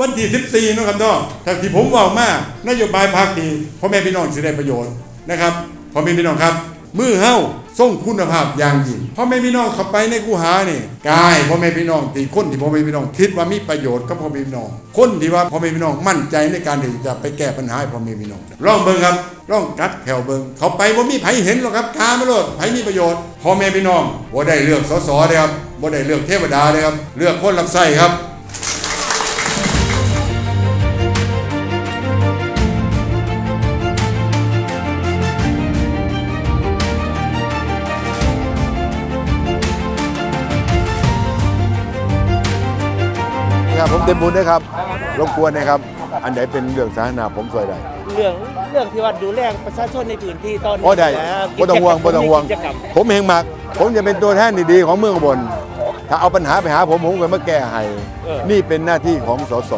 วันที่ 14นะครับเนาะถ้าที่ผมบอกมานโยบายภาคดีพ่อแม่พี่น้องสิได้ประโยชน์นะครับพ่อแม่พี่น้องครับ มือเฮ้าส่งคุณภาพอย่างยิ่งพ่อแม่พี่น้องเข้าไปในกูหานี่กายพ่อแม่พี่น้องตีคนที่พ่อแม่พี่น้อง คิดว่ามีประโยชน์กับพ่อแม่พี่น้อง คนที่ว่าพ่อแม่พี่น้องมั่นใจในการที่จะไปแก้ปัญหาพ่อแม่พี่น้องลองเบิ่งครับลองกัดแถวเบิ่งเขาไปว่ามีไผเห็นหรอกครับกาไมาโลดไผมีประโยชน์พ่อแม่พี่น้องบ่ได้เลือกสสเลยครับบ่ได้เลือกเทวดาเลยครับเลือกคนรับใช้ครับ ครับผมเต็มบุญนะครับรบกวนนะครับ อันไหนเป็นเรื่องสาธารณะผมช่วยได้ เรื่องเรื่องที่ว่าดูแลประชาชนในพื้นที่ตอนนี้โอ้ได้แล้วบ่ต้องห่วงบ่ต้องห่วง กิจกรรมผมเฮงมาก ผมจะเป็นตัวแทนดีๆของเมืองอุบนถ้าเอาปัญหาไปหาผมผมก็มาแก้ให้ เออ นี่เป็นหน้าที่ของสส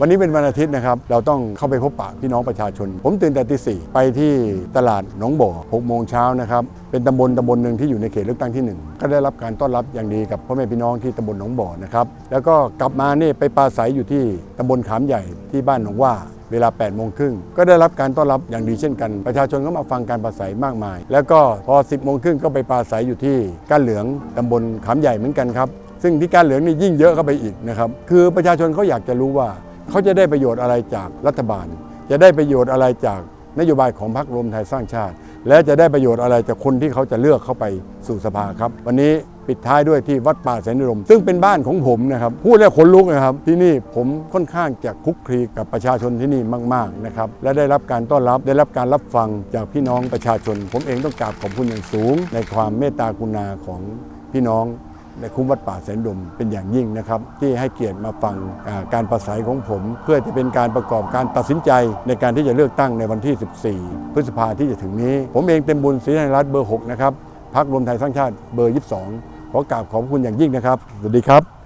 วันนี้เป็นวันอาทิตย์นะครับ เราต้องเข้าไปพบปะพี่น้องประชาชน ผมตื่นแต่ตีสี่ไปที่ตลาดหนองบ่อ6โมงเช้านะครับ เป็นตำบลตำบลหนึ่งที่อยู่ในเขตเลือกตั้งที่หนึ่งก็ได้รับการต้อนรับอย่างดีกับพ่อแม่พี่น้องที่ตำบลหนองบ่อนะครับ แล้วก็กลับมาเนี่ยไปปราศัยอยู่ที่ตำบลขามใหญ่ที่บ้านหนองว่าเวลา8โมงครึ่งก็ได้รับการต้อนรับอย่างดีเช่นกัน ประชาชนก็มาฟังการปราศัยมากมาย แล้วก็พอ 10โมงครึ่งก็ไปปราศัยอยู่ที่ก้านเหลืองตำบลขามใหญ่เหมือนกันครับซึ่งที่ก้านเหลืองนี่ยิ่งเยอะเข้าไปอีกนะครับคือประชาชนเขาอยากจะรู้ว่า เขาจะได้ประโยชน์อะไรจากรัฐบาล จะได้ประโยชน์อะไรจากนโยบายของพรรครวมไทยสร้างชาติ และจะได้ประโยชน์อะไรจากคนที่เขาจะเลือกเข้าไปสู่สภาครับ วันนี้ปิดท้ายด้วยที่วัดป่าแสนนิรมซึ่งเป็นบ้านของผมนะครับพูดแล้วขนลุกนะครับ ที่นี่ผมค่อนข้างจะคุกคลีกับประชาชนที่นี่มาก ๆนะครับ และได้รับการต้อนรับได้รับการรับฟังจากพี่น้องประชาชน ผมเองต้องกราบขอบคุณอย่างสูง ในความเมตตากรุณาของพี่น้อง ในคุ้มวัดป่าแสนดมเป็นอย่างยิ่งนะครับ ที่ให้เกียรติมาฟังการประสัยของผม เพื่อจะเป็นการประกอบการตัดสินใจในการที่จะเลือกตั้งในวันที่ 14 พฤษภาที่จะถึงนี้ ผมเองเต็มบุญศรีนรัตน์เบอร์ 6 นะครับพักรวมไทยสร้างชาติเบอร์ 22 ขอกราบขอบคุณอย่างยิ่งนะครับ สวัสดีครับ